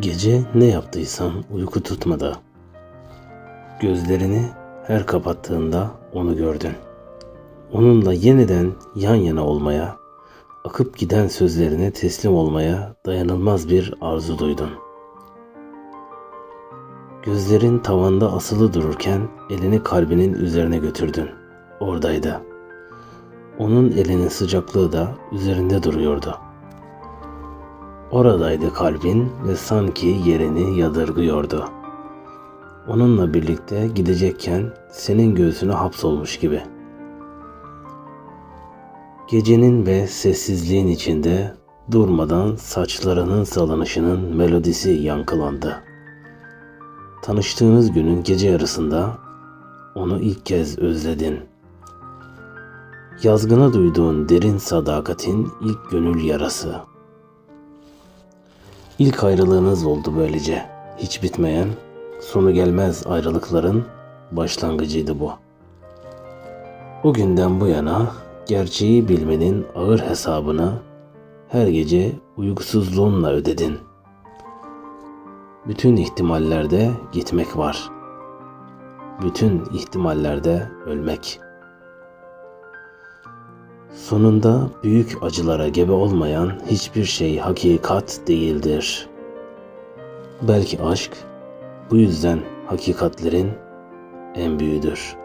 Gece ne yaptıysan uyku tutmadı. Gözlerini her kapattığında onu gördün. Onunla yeniden yan yana olmaya, akıp giden sözlerine teslim olmaya dayanılmaz bir arzu duydun. Gözlerin tavanda asılı dururken elini kalbinin üzerine götürdün. Oradaydı. Onun elinin sıcaklığı da üzerinde duruyordu. Oradaydı kalbin ve sanki yerini yadırgıyordu. Onunla birlikte gidecekken senin göğsüne hapsolmuş gibi. Gecenin ve sessizliğin içinde durmadan saçlarının salınışının melodisi yankılandı. Tanıştığınız günün gece yarısında onu ilk kez özledin. Yazgına duyduğun derin sadakatin ilk gönül yarası. İlk ayrılığınız oldu böylece. Hiç bitmeyen, sonu gelmez ayrılıkların başlangıcıydı bu. O günden bu yana gerçeği bilmenin ağır hesabını her gece uykusuzluğunla ödedin. Bütün ihtimallerde gitmek var. Bütün ihtimallerde ölmek. Sonunda büyük acılara gebe olmayan hiçbir şey hakikat değildir. Belki aşk bu yüzden hakikatlerin en büyüğüdür.''